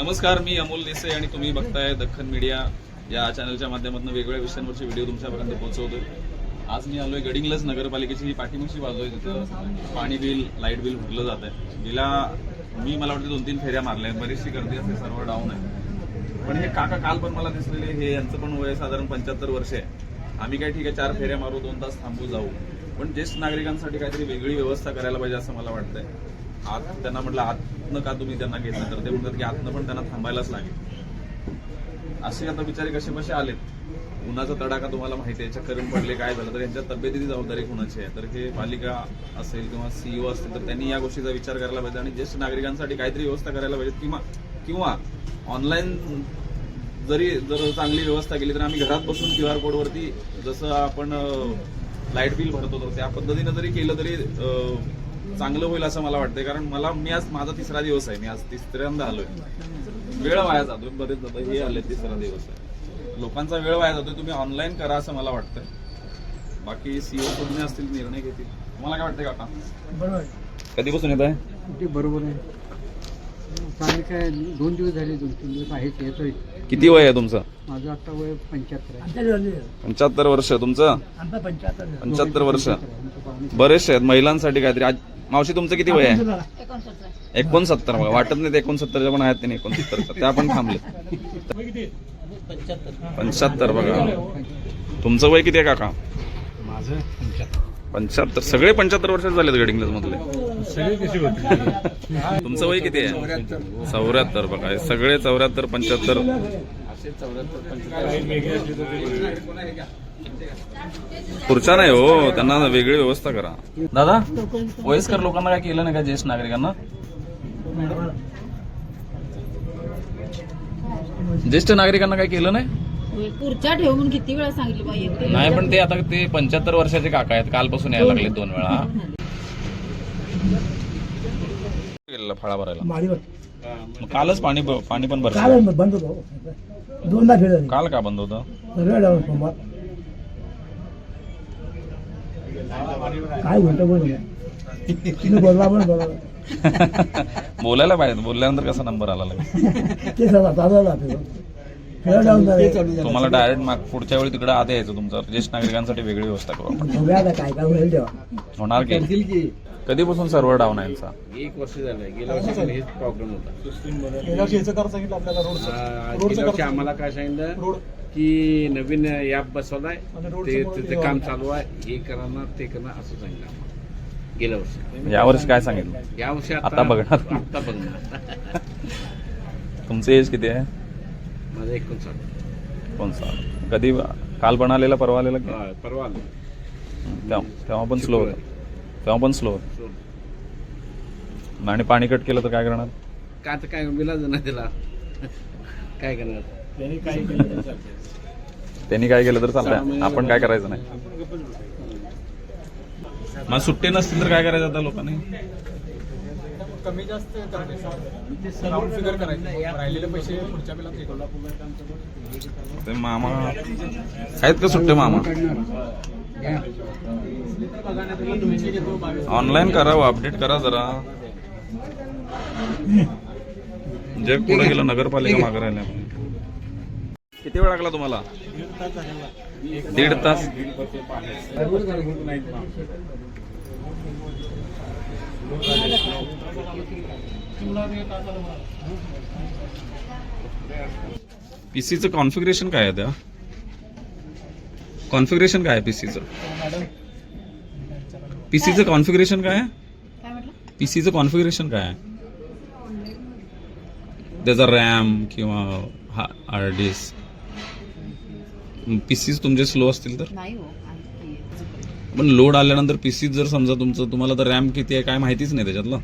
नमस्कार मी अमोल देसाई आणि तुम्ही बघताय दख्खन मीडिया. या चॅनलच्या माध्यमातून वेगवेगळ्या विषयांवरचे व्हिडिओ तुमच्यापर्यंत पोहोचवतोय. आज मी आलोय गडिंगलज नगरपालिकेची ही पाठीमागची बाजू आहे तिथं. पाणी बिल लाइट बिल भरलं जात आहे. गेल्या मी मला वाटतं दोन तीन फेऱ्या मारल्या आहेत. बरीचशी गर्दी असते सर्व डाऊन आहे. पण हे काका काल पण मला दिसलेले हे यांचं पण वय साधारण पंच्याहत्तर वर्ष आहे. आम्ही काय ठीक आहे चार फेऱ्या मारू दोन तास थांबू जाऊ. पण ज्येष्ठ नागरिकांसाठी काहीतरी वेगळी व्यवस्था करायला पाहिजे असं मला वाटतंय. आज त्यांना म्हटलं आतनं का तुम्ही त्यांना घेतलं तर ते म्हणतात की आतनं पण त्यांना थांबायलाच लागेल. असे आता बिचारे कसे कसे आलेत? उन्हाचा तडाखा तुम्हाला माहिती आहे चक्कर पडले काय झालं? तर यांच्या तब्येतीची जबाबदारी कुणाची आहे? तर हे पालिका असेल किंवा सीईओ असतील तर त्यांनी या गोष्टीचा विचार करायला पाहिजे आणि ज्येष्ठ नागरिकांसाठी काहीतरी व्यवस्था करायला पाहिजे. किंवा किंवा ऑनलाईन जरी जर चांगली व्यवस्था केली तर आम्ही घरात बसून क्यू आर कोडवरती जसं आपण लाइट बिल भरतो तर त्या पद्धतीनं जरी केलं तरी चांगलं होईल असं मला वाटतंय. कारण मला मी आज माझा तिसरा दिवस आहे. मी आज तिसऱ्यांदा आलोय. वेळ वाया जातोय. बरेच जातं हे आले तिसरा दिवस आहे. लोकांचा वेळ वाया जातोय. तुम्ही ऑनलाईन करा असं मला वाटतंय. बाकी सीओ तुम्ही असतील निर्णय घेतील. तुम्हाला काय वाटतंय काका? बरोबर. कधीपासून येत आहे बरोबर आहे. काय दोन दिवस झाले दोन तीन दिवस आहेत येतोय. किती वय आहे तुमचं? माझं आता वय पंच्याहत्तर आहे. पंच्याहत्तर वर्ष तुमचं? पंच्याहत्तर वर्ष. बरेचसे आहेत. महिलांसाठी काहीतरी आज मावशी तुमचं किती वय आहे? एकोणसत्तर. बघा वाटत नाही ते एकोणसत्तरच्या पण आहेत ते एकोणसत्तरच्या त्या पण थांबले. पंच्याहत्तर बघा. तुमचं वय किती आहे काका? माझं पंच्याहत्तर. सगळे पंच्याहत्तर वर्षाचे झालेत गडिंग्लज मधले? तुमचं वय किती आहे? चौऱ्याहत्तर बघा हे सगळे चौऱ्याहत्तर पंच्याहत्तर. खुर्च्या नाही हो त्यांना वेगळी व्यवस्था करा. दादा वयस्कर लोकांना काय केलं नाही का ज्येष्ठ नागरिकांना? ज्येष्ठ नागरिकांना काय केलं नाही? पुढच्या ठेवून किती वेळा सांगितलं पाहिजे नाही पण ते आता ते पंच्याहत्तर वर्षाचे काका आहेत. कालपासून यायला लागले दोन वेळा. गेलेला फळा भरायला. माडीवर मग कालच पाणी ब- पाणी पण भरलं. काल बंद होतो. दोनदा झाली काल का बंद होतं? सगळं डाऊन सोमवार. काय म्हणतो बोल तुम्ही बोलला पण बरोबर बोलायला पाहिजे. बोलल्यानंतर कसा नंबर आला लगेच? ते सगळं चालू राहते सगळं डाऊन झालं. तुम्हाला डायरेक्ट माग पुढच्या वेळी तिकडे आत यायचं तुमचं. ज्येष्ठ नागरिकांसाठी वेगळी व्यवस्था करू आपण. बघूया आता काय काय होईल तेव्हा. होणार की? कधीपासून सर्व्हर डाऊन आहे यांचा? एक वर्ष झालं गेल्या वर्षी हेच प्रॉब्लेम होता. गेल्या वर्षी सांगितलं आपल्याला गेल्या आम्हाला काय सांगितलं? की नवीन ॲप बसवलाय. ते त्याचं काम चालू आहे. हे करा ना ते करा असं सांगितलं. गेल्या वर्षी. यावर्षी काय सांगितलं? या वर्षी आता बघणार. आता बघणार. तुमचं एज किती आहे? माझं एकोणसाठ. कोणचा कधी काल पण आलेला परवा आलेला? की हा, परवा आलो तेव्हा तेव्हा पण स्लो होतं. तेव्हा पण स्लो आणि पाणी कट केलं तर काय करणार? का आता काय मिळालं ना त्याला काय करणार? त्यांनी काय केलं तर चालतंय. आपण काय करायचं नाही. मग सुट्टे नसतील तर काय करायचं आता लोकांनी? कमी जास्त राऊंड फिगर करायचं. राहिलेले पैसे पुढच्या वेळेला ते. मामा. आहेत का सुट्टे मामा? ऑनलाईन करावं हो, अपडेट करा जरा. जग पुढे गेलं नगरपालिका मागे राहिल्या किती वेळ लागला तुम्हाला? दीड तास. पीसीचं कॉन्फिगरेशन काय आहे त्या? कॉन्फिगरेशन काय आहे पीसीचं पीसीचं कॉन्फिगरेशन काय आहे? पीसीचं कॉन्फिगरेशन काय आहे? त्याचा रॅम किंवा हा हार्ड डिस्क पीसीज तुमचे स्लो असतील तर? हो. पण लोड आल्यानंतर पीसी जर समजा तुमचं तुम्हाला तर रॅम किती आहे काय माहितीच नाही त्याच्यातलं.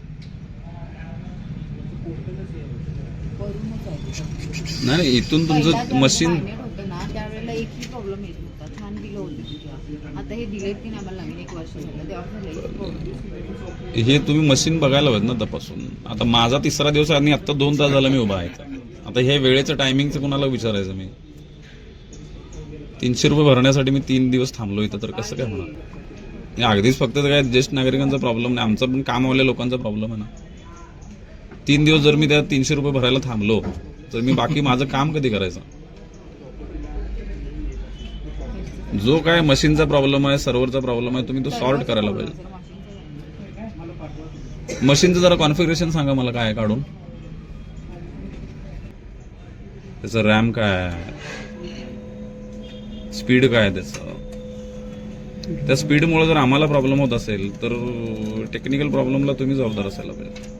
नाही नाही, इथून तुमचं मशीन climate होतं ना त्यावेळेला एकही प्रॉब्लेम येत नव्हता छान बिल होती तुझ्या आता हे दिलेत की नाही आम्हाला नवीन एक वर्ष झालं तेव्हा प्रॉब्लेम हे तुम्ही मशीन बघायला हवेत ना तपासून. आता माझा तिसरा दिवस आणि आता दोन तास झाला मी उभा आहे आता हे वेळेचं टायमिंगचं कुणाला विचारायचं मी? तीनशे रुपये भरण्यासाठी मी तीन दिवस थांबलो इथं तर कसं काय होणार? हे अगदीच फक्त काय ज्येष्ठ नागरिकांचा प्रॉब्लेम नाही. आमचा पण कामवाल्या लोकांचा प्रॉब्लेम आहे ना. तीन दिवस जर मी त्या तीनशे रुपये भरायला थांबलो तर मी बाकी माझं काम कधी करायचं? जो काय मशीनचा प्रॉब्लेम आहे सर्व्हरचा प्रॉब्लेम आहे तुम्ही तो सॉल्व करायला पाहिजे. मशीनचं जरा कॉन्फिगरेशन सांगा मला काय आहे काढून. त्याचं रॅम काय आहे? स्पीड काय आहे त्याचं? त्या स्पीडमुळे जर आम्हाला प्रॉब्लेम होत असेल तर टेक्निकल प्रॉब्लेमला तुम्ही जबाबदार असायला पाहिजे.